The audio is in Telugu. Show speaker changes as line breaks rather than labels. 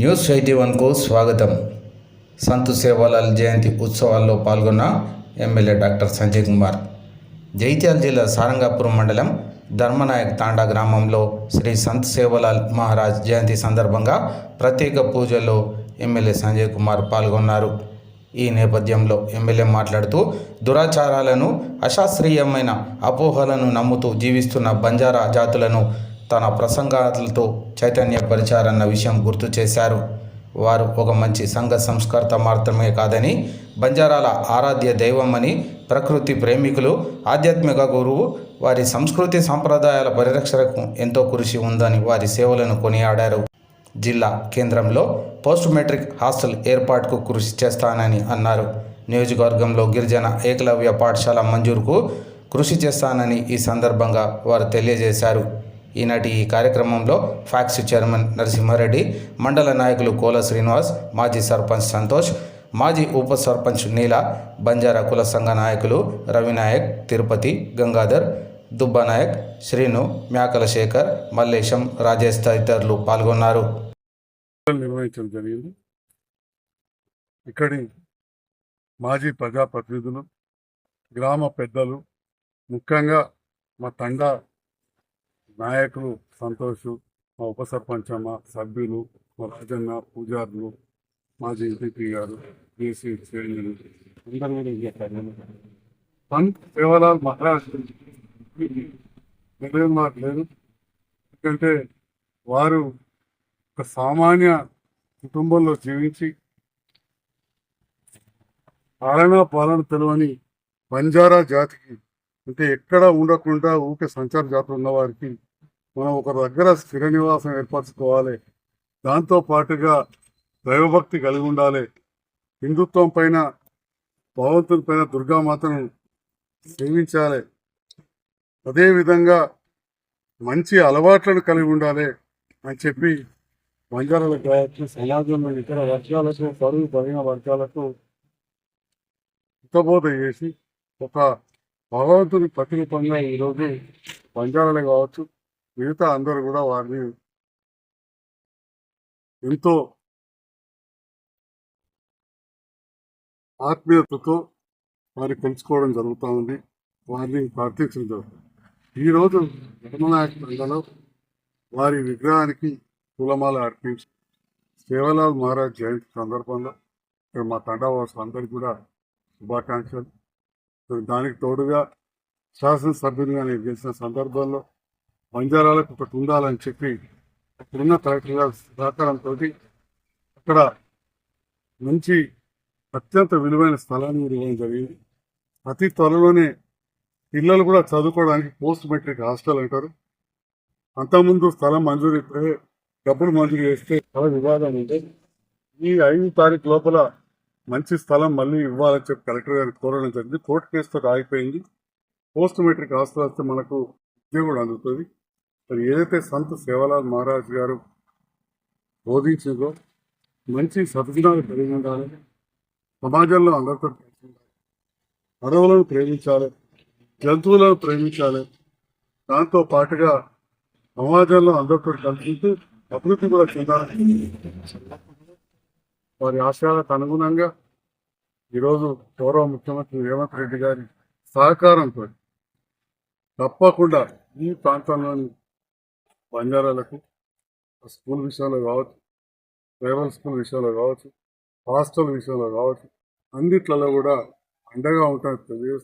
న్యూస్ ఎయిటీ వన్కు స్వాగతం. సంతు సేవాలాల్ జయంతి ఉత్సవాల్లో పాల్గొన్న ఎమ్మెల్యే డాక్టర్ సంజయ్ కుమార్. జైత్యాల జిల్లా సారంగాపురం మండలం ధర్మనాయక్ తాండా గ్రామంలో శ్రీ సంత్ సేవలాల్ మహారాజ్ జయంతి సందర్భంగా ప్రత్యేక పూజల్లో ఎమ్మెల్యే సంజయ్ కుమార్ పాల్గొన్నారు. ఈ నేపథ్యంలో ఎమ్మెల్యే మాట్లాడుతూ దురాచారాలను అశాస్త్రీయమైన అపోహలను నమ్ముతూ జీవిస్తున్న బంజారా జాతులను తన ప్రసంగాలతో చైతన్యపరిచారన్న విషయం గుర్తు చేశారు. వారు ఒక మంచి సంఘ సంస్కర్త మాత్రమే కాదని బంజారాల ఆరాధ్య దైవమని ప్రకృతి ప్రేమికులు ఆధ్యాత్మిక గురువు వారి సంస్కృతి సాంప్రదాయాల పరిరక్షణకు ఎంతో కృషి ఉందని వారి సేవలను కొనియాడారు. జిల్లా కేంద్రంలో పోస్ట్ మెట్రిక్ హాస్టల్ ఏర్పాటుకు కృషి చేస్తానని అన్నారు. నియోజకవర్గంలో గిరిజన ఏకలవ్య పాఠశాల మంజూరుకు కృషి చేస్తానని ఈ సందర్భంగా వారు తెలియజేశారు. ఈనాటి ఈ కార్యక్రమంలో ఫ్యాక్స్ చైర్మన్ నరసింహారెడ్డి మండల నాయకులు కోల శ్రీనివాస్ మాజీ సర్పంచ్ సంతోష్ మాజీ ఉప సర్పంచ్ నీల బంజారా కుల సంఘ నాయకులు రవినాయక్ తిరుపతి గంగాధర్ దుబ్బానాయక్ శ్రీను మ్యాకల శేఖర్ మల్లేశం రాజేష్ తదితరులు పాల్గొన్నారు.
నిర్వహించడం జరిగింది. ఇక్కడి మాజీ ప్రజాప్రతినిధులు గ్రామ పెద్దలు ముఖ్యంగా మా తండా నాయకులు సంతోష్ మా ఉప సర్పంచమ్మ సభ్యులు మా రాజన్న పూజారులు మాజీ ఎంపీపీ గారు జేసీ శ్రేణులు అందరూ కూడా చేస్తారు కార్యక్రమం. సేవలాల్ మహారాజ్ తెలియదు మాకు లేదు ఎందుకంటే వారు ఒక సామాన్య కుటుంబంలో జీవించి పాలన పాలన తెలవని బంజారా జాతికి అంటే ఎక్కడ ఉండకుండా ఊకే సంచార జాతర ఉన్న వారికి మనం ఒక దగ్గర స్థిర నివాసం ఏర్పరచుకోవాలి. దాంతో పాటుగా దైవభక్తి కలిగి ఉండాలి. హిందుత్వం పైన భగవంతుని పైన దుర్గామాతను సేవించాలి. అదేవిధంగా మంచి అలవాట్లను కలిగి ఉండాలి అని చెప్పి బంజారాల కావచ్చు సమాజంలో ఇతర వర్గాలకు పరుగు పడిన వర్గాలకు హితబోధ చేసి ఒక భగవంతుని ప్రతిరూపంగా ఈరోజు బంజారాలే కావచ్చు మిగతా అందరూ కూడా వారిని ఎంతో ఆత్మీయతతో వారిని తెలుసుకోవడం జరుగుతూ ఉంది వారిని ప్రార్థించడం జరుగుతుంది. ఈరోజు ధర్మనాయక తండలో వారి విగ్రహానికి పూలమాల అర్పించి సేవలాల్ మహారాజ్ జయంతి సందర్భంగా ఇక్కడ మా తండావాసు అందరికీ కూడా శుభాకాంక్షలు. దానికి తోడుగా శాసనసభ్యులుగా నేను చేసిన సందర్భంలో బంజారాలకు ఒకటి ఉండాలని చెప్పి అక్కడున్న కలెక్టర్ గారి సహకారంతో అక్కడ మంచి అత్యంత విలువైన స్థలాన్ని కూడా ఇవ్వడం జరిగింది. అతి త్వరలోనే పిల్లలు కూడా చదువుకోవడానికి పోస్ట్ మెట్రిక్ హాస్టల్ అంటారు. అంతకుముందు స్థలం మంజూరు డబ్బులు మంజూరు చేస్తే చాలా వివాదం ఉంది. ఈ ఐదు తారీఖు లోపల మంచి స్థలం మళ్ళీ ఇవ్వాలని చెప్పి కలెక్టర్ గారికి కోరడం జరిగింది. కోర్టు కేసుతో ఆగిపోయింది. పోస్ట్ మెట్రిక్ ఆస్తులు వస్తే మనకు ఉద్యోగం అందుతుంది. మరి ఏదైతే సంత సేవలాల్ మహారాజ్ గారు బోధించిందో మంచి సద్గుణాలు కలిగి ఉండాలి సమాజంలో అందరితో కలిసి ఉండాలి అడవులను ప్రేమించాలి జంతువులను ప్రేమించాలి. దాంతో పాటుగా సమాజంలో అందరితో కలిసి అభివృద్ధి కూడా చెందాలి. వారి ఆశయాలకు అనుగుణంగా ఈరోజు గౌరవ ముఖ్యమంత్రి రేవంత్ రెడ్డి గారి సహకారంతో తప్పకుండా ఈ ప్రాంతంలోని బంజారాలకు స్కూల్ విషయంలో కావచ్చు ప్రైవేట్ స్కూల్ విషయంలో కావచ్చు హాస్టల్ విషయంలో కావచ్చు అన్నిట్లలో కూడా అండగా ఉంటాను తెలియజేస్తూ